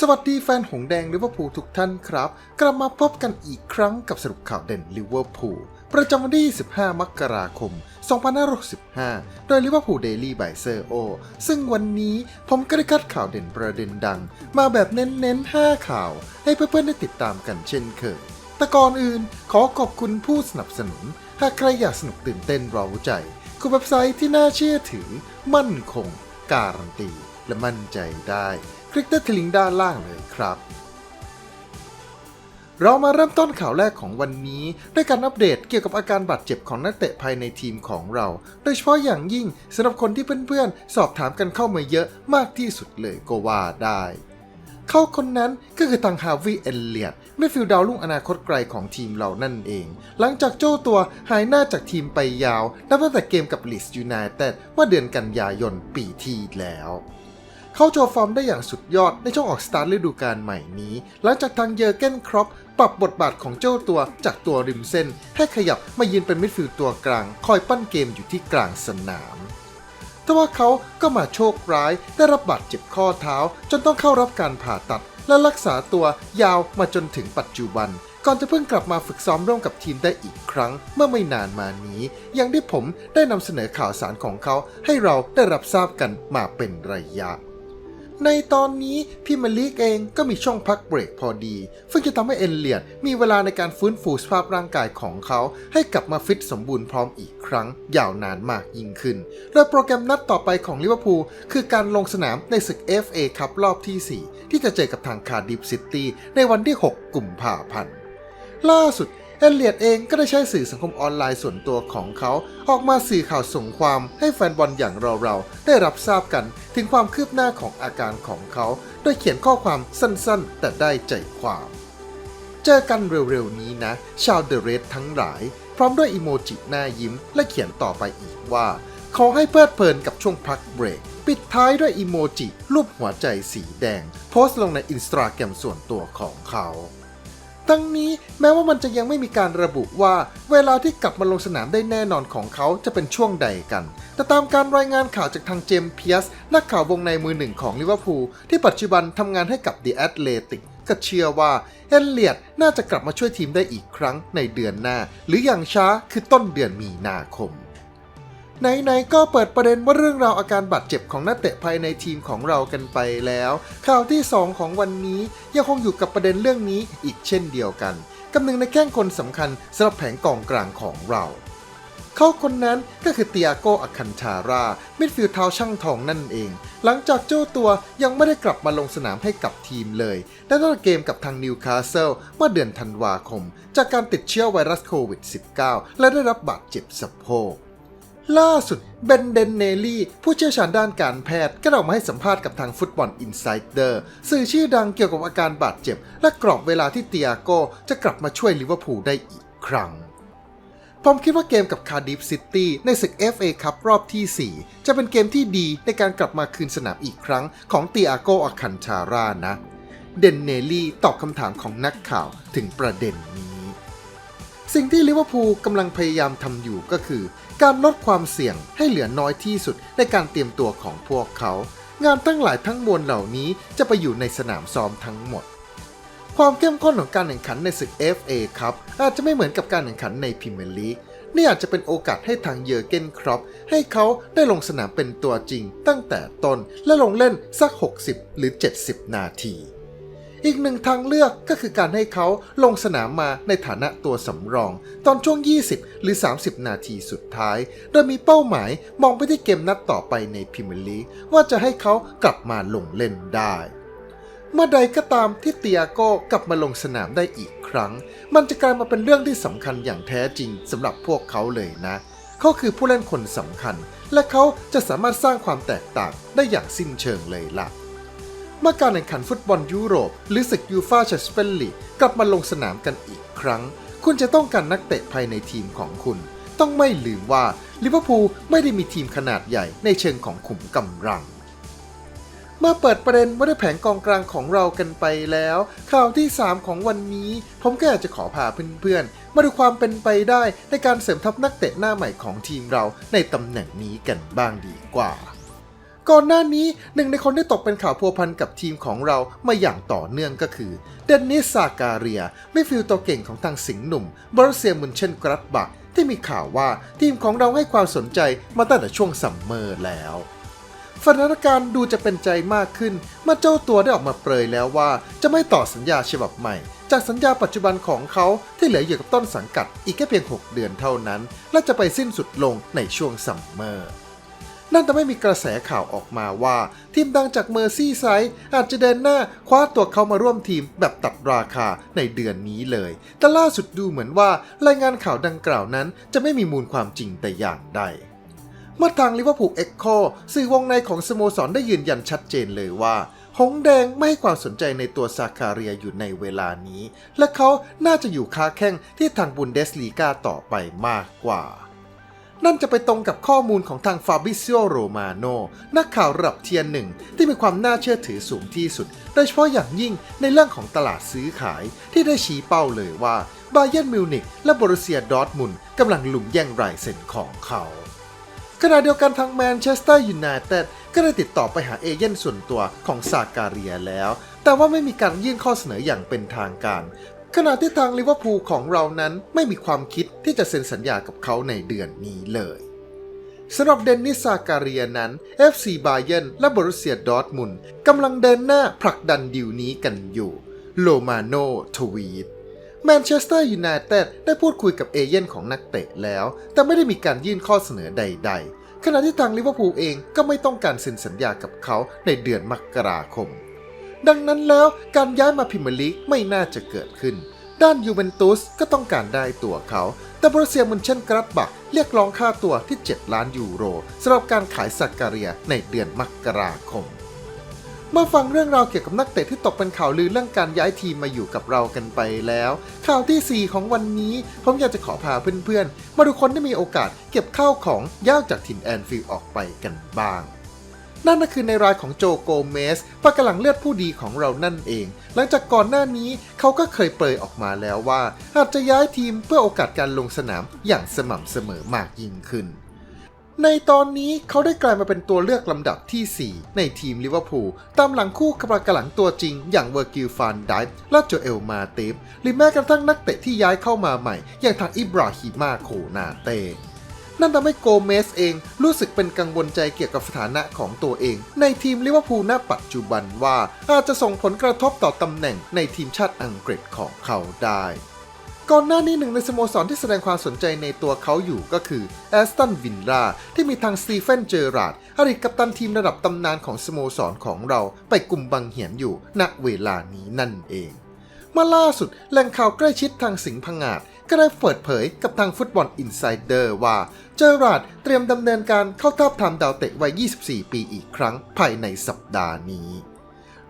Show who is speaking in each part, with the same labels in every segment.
Speaker 1: สวัสดีแฟนหงแดงลิเวอร์พูลทุกท่านครับ กลับมาพบกันอีกครั้งกับสรุปข่าวเด่นลิเวอร์พูลประจำวันที่ 15 มกราคม 2565 โดยลิเวอร์พูลเดลี่บายเซอร์โอ ซึ่งวันนี้ผมก็ได้คัดข่าวเด่นประเด็นดัง มาแบบเน้นๆ 5 ข่าว ให้เพื่อนๆ ได้ติดตามกันเช่นเคย แต่ก่อนอื่นขอขอบคุณผู้สนับสนุน หากใครอยากสนุกตื่นเต้นเร้าใจคือเว็บไซต์ที่น่าเชื่อถือ มั่นคง การันตี และมั่นใจได้คลิกที่ลิงก์ด้านล่างเลยครับ เรามาเริ่มต้นข่าวแรกของวันนี้ ด้วยการอัปเดตเกี่ยวกับอาการบาดเจ็บของนักเตะภายในทีมของเรา โดยเฉพาะอย่างยิ่งสำหรับคนที่เพื่อนๆ สอบถามกันเข้ามาเยอะมากที่สุดเลยก็ว่าได้เขาคนนั้นก็คือทางฮาวิเอลเลียดไม่ฟิลดาวรุ่งอนาคตไกลของทีมเรานั่นเอง หลังจากโจ้ตัวหายหน้าจากทีมไปยาว นับตั้งแต่เกมกับลิสยูไนเต็ดเมื่อเดือนกันยายนปีที่แล้ว เขาโชว์ฟอร์มได้อย่างสุดยอดในช่วงออกสตาร์ทฤดูกาลใหม่นี้ หลังจากทางเยอร์เกนครอปปรับบทบาทของเจ้าตัวจากตัวริมเส้น ให้ขยับมายืนเป็นมิดฟิลด์ตัวกลาง คอยปั้นเกมอยู่ที่กลางสนามแต่ว่าเขาก็มาโชคร้ายได้รับบาดเจ็บข้อเท้า จนต้องเข้ารับการผ่าตัด และรักษาตัวยาวมาจนถึงปัจจุบัน ก่อนจะเพิ่งกลับมาฝึกซ้อมร่วมกับทีมได้อีกครั้ง เมื่อไม่นานมานี้ อย่างที่ผมได้นำเสนอข่าวสารของเขาให้เราได้รับทราบกันมาเป็นระยะ ในตอนนี้พรีเมียร์ลีกเองก็มีช่วงพักเบรกพอดีซึ่งจะทำให้เอลเลียดมีเวลาในการฟื้นฟูสภาพร่างกายของเขาให้กลับมาฟิตสมบูรณ์พร้อมอีกครั้ง ยาวนานมากยิ่งขึ้น โดยโปรแกรมนัดต่อไปของลิเวอร์พูลคือการลงสนามในศึก FA คัพรอบที่ 4 ที่จะเจอกับทางคาร์ดิฟซิตี้ในวันที่ 6 กุมภาพันธ์ล่าสุด เอลเลียดเองก็ได้ใช้สื่อสังคมออนไลน์ส่วนตัวของเขา ออกมาสื่อข่าวส่งความให้แฟนบอลอย่างเรา ๆ ได้รับทราบกันถึงความคืบหน้าของอาการของเขา โดยเขียนข้อความสั้นๆ แต่ได้ใจความ เจอกันเร็วๆนี้นะ ชาวเดอะเรดทั้งหลาย พร้อมด้วยอีโมจิหน้ายิ้ม และเขียนต่อไปอีกว่า ขอให้เพลิดเพลินกับช่วงพักเบรกปิดท้ายด้วยอีโมจิรูปหัวใจสีแดง โพสต์ลงในอินสตาแกรมส่วนตัวของเขา ทั้งนี้แม้ว่ามันจะยังไม่มีการระบุว่า เวลาที่กลับมาลงสนามได้แน่นอนของเขาจะเป็นช่วงใดกัน แต่ตามการรายงานข่าวจากทางเจมส์เพียสนักข่าววงในมือหนึ่งของลิเวอร์พูลที่ปัจจุบันทำงานให้กับ The Athletic ก็เชื่อว่าเอลเลียดน่าจะกลับมาช่วยทีมได้อีกครั้งในเดือนหน้า หรืออย่างช้าคือต้นเดือนมีนาคม ไหนๆก็เปิดประเด็นว่าเรื่องราวอาการบาดเจ็บของนักเตะภายในทีมของเรากันไปแล้ว ข่าวที่ 2 ของวันนี้ยังคงอยู่กับประเด็นเรื่องนี้อีกเช่นเดียวกันกับหนึ่งในแข้งคนสำคัญสำหรับแผงกองกลางของเรา เขาคนนั้นก็คือเตียโกอาคันชารามิดฟิลด์เท้าช่างทองนั่นเอง หลังจากเจ้าตัวยังไม่ได้กลับมาลงสนามให้กับทีมเลยและตั้งแต่เกมกับทางนิวคาสเซิลเมื่อเดือนธันวาคม จากการติดเชื้อไวรัสโควิด -19 และได้รับบาดเจ็บสะโพก ล่าสุดเบนเดนเนลี่ ผู้เชี่ยวชาญด้านการแพทย์ ก็ออกมาให้สัมภาษณ์กับทางฟุตบอลอินไซเดอร์สื่อชื่อดังเกี่ยวกับอาการบาดเจ็บ และกรอบเวลาที่เตียโกจะกลับมาช่วยลิเวอร์พูลได้อีกครั้ง ผมคิดว่าเกมกับคาร์ดิฟซิตี้ในศึก FA คัพรอบที่ 4 จะเป็นเกมที่ดีในการกลับมาคืนสนามอีกครั้งของเตียโกอาคันชารานะ เดนเนลี่ตอบคำถามของนักข่าวถึงประเด็นนี้ สิ่งที่ลิเวอร์พูลกำลังพยายามทำอยู่ก็คือ การลดความเสี่ยงให้เหลือน้อยที่สุดในการเตรียมตัวของพวกเขา งานทั้งหลายทั้งมวลเหล่านี้จะไปอยู่ในสนามซ้อมทั้งหมด ความเข้มข้นของการแข่งขันในศึก FA ครับอาจจะไม่เหมือนกับการแข่งขันในพรีเมียร์ลีกนี่อาจจะเป็นโอกาสให้ทางเยอร์เกนครอปให้เขาได้ลงสนามเป็นตัวจริงตั้งแต่ต้นและลงเล่นสัก 60 หรือ 70 นาที อีกหนึ่งทางเลือกก็คือการให้เขาลงสนามมาในฐานะตัวสำรอง ตอนช่วง 20 หรือ 30 นาทีสุดท้าย โดยมีเป้าหมายมองไปที่เกมนัดต่อไปในพรีเมียร์ลีกว่าจะให้เขากลับมาลงเล่นได้เมื่อใดก็ตามที่เตียโก้กลับมาลงสนามได้อีกครั้ง มันจะกลายมาเป็นเรื่องที่สำคัญอย่างแท้จริงสำหรับพวกเขาเลยนะ เขาคือผู้เล่นคนสำคัญ และเขาจะสามารถสร้างความแตกต่างได้อย่างสิ้นเชิงเลยล่ะ เมื่อการแข่งขันฟุตบอลยุโรป หรือศึกยูฟาแชมเปี้ยนลีกกลับมาลงสนามกันอีกครั้ง คุณจะต้องการนักเตะภายในทีมของคุณ ต้องไม่ลืมว่าลิเวอร์พูลไม่ได้มีทีมขนาดใหญ่ในเชิงของขุมกำลังเมื่อเปิดประเด็นว่าด้แผงกองกลางของเรากันไปแล้ว ข่าวที่ 3 ของวันนี้ ผมก็อยากจะขอพาเพื่อนๆ มาดูความเป็นไปได้ในการเสริมทัพนักเตะหน้าใหม่ของทีมเราในตำแหน่งนี้กันบ้างดีกว่า ก่อนหน้านี้หนึ่งในคนที่ตกเป็นข่าวพัวพันกับทีมของเรามาอย่างต่อเนื่องก็คือเดนนิสซาการียไม่ฟิลตัวเก่งของทางสิงห์หนุ่มบรัสเซียมุนเช่นกรัตบักที่มีข่าวว่าทีมของเราให้ความสนใจมาตั้งแต่ช่วงซัมเมอร์แล้วสถานการณ์ดูจะเป็นใจมากขึ้น เมื่อเจ้าตัวได้ออกมาเปรยแล้วว่า จะไม่ต่อสัญญาฉบับใหม่ จากสัญญาปัจจุบันของเขาที่เหลืออยู่กับต้นสังกัดอีกแค่เพียง 6 เดือนเท่านั้น และจะไปสิ้นสุดลงในช่วงซัมเมอร์ นั่นทำให้มีกระแสข่าวออกมาว่า ทีมดังจากเมอร์ซี่ไซด์อาจจะเดินหน้าคว้าตัวเขามาร่วมทีมแบบตัดราคาในเดือนนี้เลย แต่ล่าสุดดูเหมือนว่ารายงานข่าวดังกล่าวนั้น จะไม่มีมูลความจริงแต่อย่างใดเมื่อทางลิเวอร์พูลเอ็กโคสื่อวงในของสโมสรได้ยืนยันชัดเจนเลยว่า หงแดงไม่ให้ความสนใจในตัวซาคาเรียอยู่ในเวลานี้ และเขาน่าจะอยู่ค้าแข้งที่ทางบุนเดสลีกาต่อไปมากกว่า นั่นจะไปตรงกับข้อมูลของทางฟาบิซิโอโรมาโนนักข่าวระดับเทียนหนึ่งที่มีความน่าเชื่อถือสูงที่สุด โดยเฉพาะอย่างยิ่งในเรื่องของตลาดซื้อขายที่ได้ชี้เป้าเลยว่าบาเยนมิวนิกและบรูเซียดอร์ทมุนกำลังลุมแย่งรายเซ็นของเขาขณะเดียวกันทางแมนเชสเตอร์ยูไนเต็ดก็ได้ติดต่อไปหาเอเย่นส่วนตัวของซาการียแล้ว แต่ว่าไม่มีการยื่นข้อเสนออย่างเป็นทางการ ขณะที่ทางลิเวอร์พูลของเรานั้นไม่มีความคิดที่จะเซ็นสัญญากับเขาในเดือนนี้เลยสำหรับเดนนิสซาการียนั้น FC บาเย r n และบรูเซียดอร์ทมุนกำลังเดินหน้าผลักดันดีลนี้กันอยู่ โลมาโนทวีตแมนเชสเตอร์ยูไนเต็ดได้พูดคุยกับเอเย่นของนักเตะแล้ว แต่ไม่ได้มีการยื่นข้อเสนอใด ๆ ขณะที่ทางลิเวอร์พูลเองก็ไม่ต้องการเซ็นสัญญากับเขาในเดือนมกราคม ดังนั้นแล้วการย้ายมาพรีเมียร์ลีกไม่น่าจะเกิดขึ้น ด้านยูเวนตุสก็ต้องการได้ตัวเขา แต่บรูเซียมุนเช่นกรัตบักเรียกร้องค่าตัวที่ 7 ล้านยูโรสำหรับการขายสักการียในเดือนมกราคมมาฟังเรื่องราวเกี่ยวกับนักเตะที่ตกเป็นข่าวลือเรื่องการย้ายทีมมาอยู่กับเรากันไปแล้ว ข่าวที่ 4 ของวันนี้ ผมอยากจะขอพาเพื่อนๆ มาดูคนที่มีโอกาสเก็บข้าวของย่าวจากถิ่นแอนฟิลด์ออกไปกันบ้าง นั่นก็คือในรายของโจโกเมสปากกำลังเลือดผู้ดีของเรานั่นเอง หลังจากก่อนหน้านี้เขาก็เคยเปรยออกมาแล้วว่า อาจจะย้ายทีมเพื่อโอกาสการลงสนามอย่างสม่ำเสมอมากยิ่งขึ้น ในตอนนี้เขาได้กลายมาเป็นตัวเลือกลำดับที่ 4 ในทีมลิเวอร์พูลตามหลังคู่กับปากหลังตัวจริง อย่างเวอร์กิลฟานไดฟ์และโจเอลมาเตฟหรือแม้กระทั่งนักเตะที่ย้ายเข้ามาใหม่ อย่างทางอิบราฮิมาโคนาเต นั่นทำให้โกเมสเองรู้สึกเป็นกังวลใจเกี่ยวกับสถานะของตัวเอง ในทีมลิเวอร์พูลณปัจจุบันว่าอาจจะส่งผลกระทบต่อตำแหน่งในทีมชาติอังกฤษของเขาได้ก่อนหน้านี้หนึ่งในสโมสรที่แสดงความสนใจในตัวเขาอยู่ก็คือแอสตันวินลาที่มีทางสตีเฟนเจอราร์ดอดีตกัปตันทีมระดับตำนานของสโมสรของเราไปกลุ่มบังเหียนอยู่ณเวลานี้นั่นเองเมื่อล่าสุดแหล่งข่าวใกล้ชิดทางสิงห์พงาด ก็ได้เปิดเผยกับทางฟุตบอลอินไซเดอร์ว่า เจอราดเตรียมดำเนินการเข้าทาบทามดาวเตะวัย 24 ปีอีกครั้งภายในสัปดาห์นี้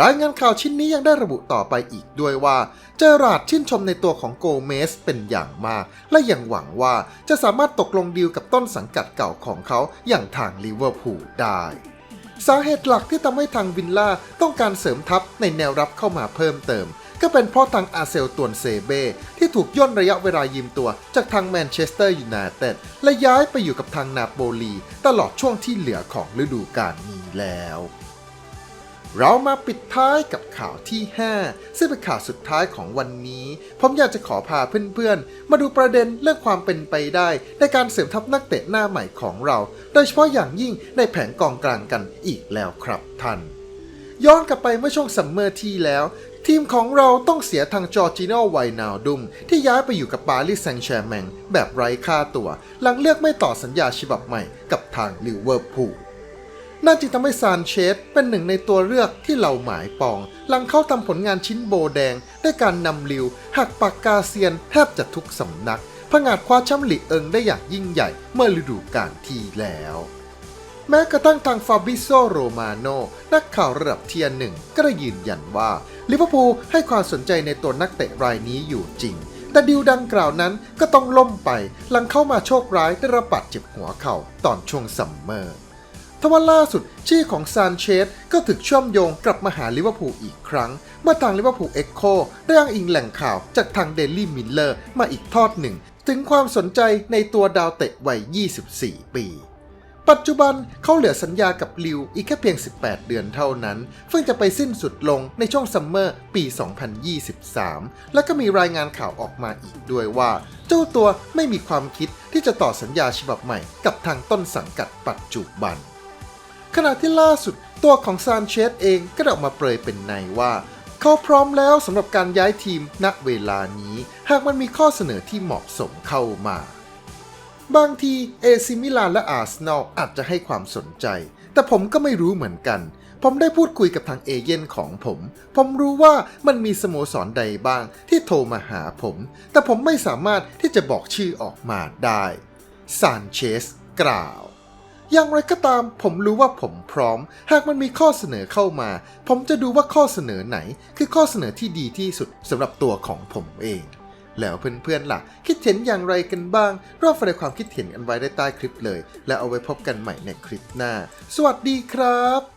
Speaker 1: รายงานข่าวชิ้นนี้ยังได้ระบุต่อไปอีกด้วยว่า เจอราดชื่นชมในตัวของโกเมสเป็นอย่างมาก และยังหวังว่าจะสามารถตกลงดีลกับต้นสังกัดเก่าของเขาอย่างทางลิเวอร์พูลได้ สาเหตุหลักที่ทำให้ทางวินล่าต้องการเสริมทัพในแนวรับเข้ามาเพิ่มเติม ก็เป็นเพราะทางอาเซลตวนเซเบ้ที่ถูกย่นระยะเวลายืมตัวจากทางแมนเชสเตอร์ยูไนเต็ดและย้ายไปอยู่กับทางนาโปลี ตลอดช่วงที่เหลือของฤดูกาลนี้แล้ว เรามาปิดท้ายกับข่าวที่ 5 ซึ่งเป็นข่าวสุดท้ายของวันนี้ ผมอยากจะขอพาเพื่อนๆ มาดูประเด็นเรื่องความเป็นไปได้ ในการเสริมทัพนักเตะหน้าใหม่ของเรา โดยเฉพาะอย่างยิ่งในแผงกองกลางกันอีกแล้วครับท่านย้อนกลับไปเมื่อช่วงซัมเมอร์ที่แล้ว ทีมของเราต้องเสียทางจอร์จิโนไวนาวดุม ที่ย้ายไปอยู่กับปารีสแซงต์แชร์แมงแบบไร้ค่าตัว หลังเลือกไม่ต่อสัญญาฉบับใหม่กับทางลิเวอร์พูลน่าจึงทำให้ซานเชสเป็นหนึ่งในตัวเลือกที่เราหมายปอง หลังเข้าทำผลงานชิ้นโบแดง ด้วยการนำลิวหักปากกาเซียนแทบจะทุกสำนักผงาดคว้าแชมป์ลีกเอิงได้อย่างยิ่งใหญ่เมื่อฤดูกาลที่แล้ว แม้กระทั่งทางฟาบิโซโรมาโนนักข่าวระดับเทียร์หนึ่งก็ได้ยืนยันว่าลิเวอร์พูลให้ความสนใจในตัวนักเตะรายนี้อยู่จริง แต่ดิวดังกล่าวนั้นก็ต้องล่มไป หลังเข้ามาโชคร้ายได้รับบาดเจ็บหัวเข่าตอนช่วงซัมเมอร์ทว่าล่าสุดชื่อของซานเชสก็ถูกเชื่อมโยงกลับมาหาลิเวอร์พูลอีกครั้ง เมื่อทางลิเวอร์พูลเอ็กโคได้อ้างอิงแหล่งข่าวจากทางเดลี่มิลเลอร์มาอีกทอดหนึ่ง ถึงความสนใจในตัวดาวเตะวัย 24 ปี ปัจจุบันเขาเหลือสัญญากับลิวอีกแค่เพียง 18 เดือนเท่านั้นซึ่งจะไปสิ้นสุดลงในช่วงซัมเมอร์ปี 2023 แล้วก็มีรายงานข่าวออกมาอีกด้วยว่า เจ้าตัวไม่มีความคิดที่จะต่อสัญญาฉบับใหม่กับทางต้นสังกัดปัจจุบัน ขณะที่ล่าสุดตัวของซานเชสเองก็ได้ออกมาเปรยเป็นในว่าเขาพร้อมแล้วสำหรับการย้ายทีมณเวลานี้ หากมันมีข้อเสนอที่เหมาะสมเข้ามา บางทีเอซิมิลานและอาร์เซนอลอาจจะให้ความสนใจ แต่ผมก็ไม่รู้เหมือนกัน ผมได้พูดคุยกับทางเอเย่นของผม ผมรู้ว่ามันมีสโมสรใดบ้างที่โทรมาหาผม แต่ผมไม่สามารถที่จะบอกชื่อออกมาได้ซานเชสกล่าวอย่างไรก็ตามผมรู้ว่าผมพร้อม หากมันมีข้อเสนอเข้ามา ผมจะดูว่าข้อเสนอไหน คือข้อเสนอที่ดีที่สุดสำหรับตัวของผมเอง แล้วเพื่อนๆล่ะ คิดเห็นอย่างไรกันบ้าง รอบแสดงความคิดเห็นกันไว้ได้ใต้คลิปเลย แล้วเอาไว้พบกันใหม่ในคลิปหน้า สวัสดีครับ